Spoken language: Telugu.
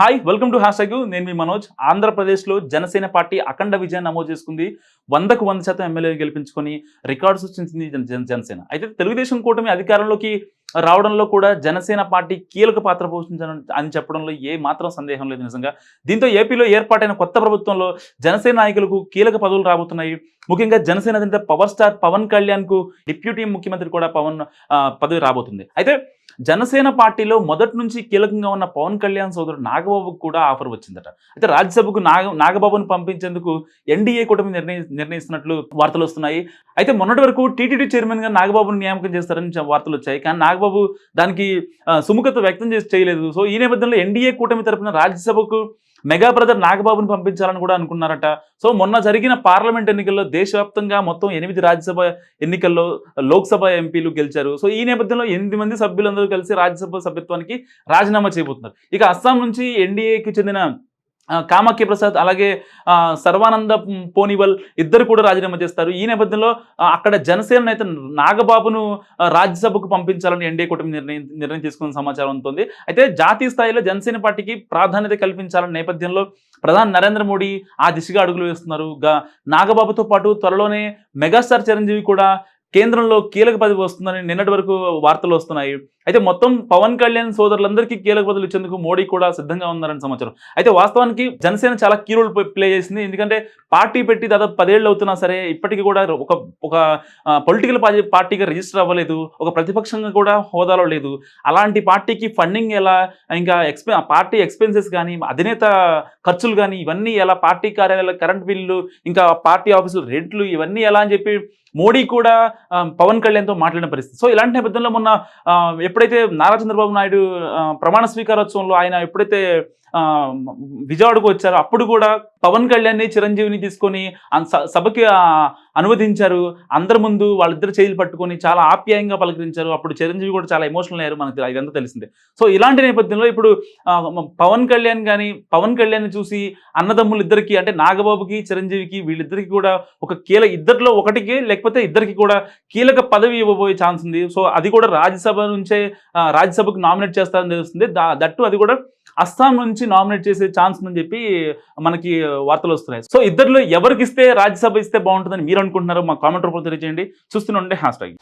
హాయ్ వెల్కమ్ టు హ్యాష్ నేను మీ మనోజ్. ఆంధ్రప్రదేశ్లో జనసేన పార్టీ అఖండ విజయాన్ని నమోదు చేసుకుంది. వందకు వంద శాతం ఎమ్మెల్యే గెలిపించుకొని రికార్డు సృష్టించింది జనసేన. అయితే తెలుగుదేశం కూటమి అధికారంలోకి రావడంలో కూడా జనసేన పార్టీ కీలక పాత్ర పోషించడం అని చెప్పడంలో ఏ మాత్రం సందేహం లేదు నిజంగా. దీంతో ఏపీలో ఏర్పాటైన కొత్త ప్రభుత్వంలో జనసేన నాయకులకు కీలక పదవులు రాబోతున్నాయి. ముఖ్యంగా జనసేన అధినేత పవర్ స్టార్ పవన్ కళ్యాణ్కు డిప్యూటీ ముఖ్యమంత్రి కూడా పవన్ పదవి రాబోతుంది. అయితే జనసేన పార్టీలో మొదటి నుంచి కీలకంగా ఉన్న పవన్ కళ్యాణ్ సోదరుడు నాగబాబుకు కూడా ఆఫర్ వచ్చిందట. అయితే రాజ్యసభకు నాగ నాగబాబును పంపించేందుకు ఎన్డీఏ కూటమి నిర్ణయి నిర్ణయిస్తున్నట్లు వార్తలు వస్తున్నాయి. అయితే మొన్నటి వరకు టీటీడీ చైర్మన్గా నాగబాబును నియామకం చేస్తారని వార్తలు వచ్చాయి. కానీ నాగబాబు దానికి సుముఖత వ్యక్తం చేసి చేయలేదు. సో ఈ నేపథ్యంలో ఎన్డీఏ కూటమి తరపున రాజ్యసభకు మెగా బ్రదర్ నాగబాబుని పంపించాలని కూడా అనుకున్నారట. సో మొన్న జరిగిన పార్లమెంట్ ఎన్నికల్లో దేశవ్యాప్తంగా మొత్తం ఎనిమిది రాజ్యసభ ఎన్నికల్లో లోక్సభ ఎంపీలు గెలిచారు. సో ఈ నేపథ్యంలో ఎనిమిది మంది సభ్యులందరూ కలిసి రాజ్యసభ సభ్యత్వానికి రాజీనామా చేయబోతున్నారు. ఇక అస్సాం నుంచి ఎన్డీఏకి చెందిన కామాఖ్య ప్రసాద్ అలాగే సర్వానంద పోనివల్ ఇద్దరు కూడా రాజీనామా చేస్తారు. ఈ నేపథ్యంలో అక్కడ జనసేన నేత నాగబాబును రాజ్యసభకు పంపించాలని ఎన్డీఏ కూటమి నిర్ణయం నిర్ణయం తీసుకున్న సమాచారం ఉంటుంది అయితే జాతీయ స్థాయిలో జనసేన పార్టీకి ప్రాధాన్యత కల్పించాలన్న నేపథ్యంలో ప్రధాని నరేంద్ర మోడీ ఆ దిశగా అడుగులు వేస్తున్నారు. నాగబాబుతో పాటు త్వరలోనే మెగాస్టార్ చిరంజీవి కూడా కేంద్రంలో కీలక పదవి వస్తుందని నిన్నటి వరకు వార్తలు వస్తున్నాయి. అయితే మొత్తం పవన్ కళ్యాణ్ సోదరులందరికీ కీలక పదవులు ఇచ్చేందుకు మోడీ కూడా సిద్ధంగా ఉన్నారని సమాచారం. అయితే వాస్తవానికి జనసేన చాలా కీ రోల్ ప్లే చేసింది. ఎందుకంటే పార్టీ పెట్టి దాదాపు పదేళ్ళు అవుతున్నా సరే ఇప్పటికీ కూడా ఒక ఒక పొలిటికల్ పార్టీగా రిజిస్టర్ అవ్వలేదు. ఒక ప్రతిపక్షంగా కూడా హోదాలో లేదు. అలాంటి పార్టీకి ఫండింగ్ ఎలా? ఇంకా ఎక్స్పె పార్టీ ఎక్స్పెన్సెస్ కానీ అధినేత ఖర్చులు కానీ ఇవన్నీ ఎలా? పార్టీ కార్యాలయాల కరెంట్ బిల్లు ఇంకా పార్టీ ఆఫీసుల రెంట్లు ఇవన్నీ ఎలా అని చెప్పి మోడీ కూడా పవన్ కళ్యాణ్తో మాట్లాడిన పరిస్థితి. సో ఇలాంటి నేపథ్యంలో మొన్న ఎప్పుడైతే నారా చంద్రబాబు నాయుడు ప్రమాణ స్వీకారోత్సవంలో ఆయన ఎప్పుడైతే విజయవాడకు వచ్చారో అప్పుడు కూడా పవన్ కళ్యాణ్ని చిరంజీవిని తీసుకొని సభకి అనువదించారు. అందరి ముందు వాళ్ళిద్దరు చేతులు పట్టుకొని చాలా ఆప్యాయంగా పలకరించారు. అప్పుడు చిరంజీవి కూడా చాలా ఎమోషనల్ అయ్యారు. మనకి ఇదంతా తెలిసిందే. సో ఇలాంటి నేపథ్యంలో ఇప్పుడు పవన్ కళ్యాణ్ కానీ పవన్ కళ్యాణ్ చూసి అన్నదమ్ములు ఇద్దరికి అంటే నాగబాబుకి చిరంజీవికి వీళ్ళిద్దరికి కూడా ఒక కీలక ఇద్దరిలో ఒకటికి లేకపోతే ఇద్దరికి కూడా కీలక పదవి ఇవ్వబోయే ఛాన్స్ ఉంది. సో అది కూడా రాజ్యసభ నుంచే రాజ్యసభకు నామినేట్ చేస్తారని తెలుస్తుంది. దా దట్టు అది కూడా అస్సాం నుంచి నామినేట్ చేసే ఛాన్స్ ఉందని చెప్పి మనకి వార్తలు వస్తున్నాయి. సో ఇద్దరిలో ఎవరికి ఇస్తే రాజ్యసభ ఇస్తే బాగుంటుందని మీరు అనుకుంటున్నారో మా కామెంట్ రూపంలో తెలియజేయండి. చూస్తూనే ఉండే హ్యాష్ ట్యాగ్.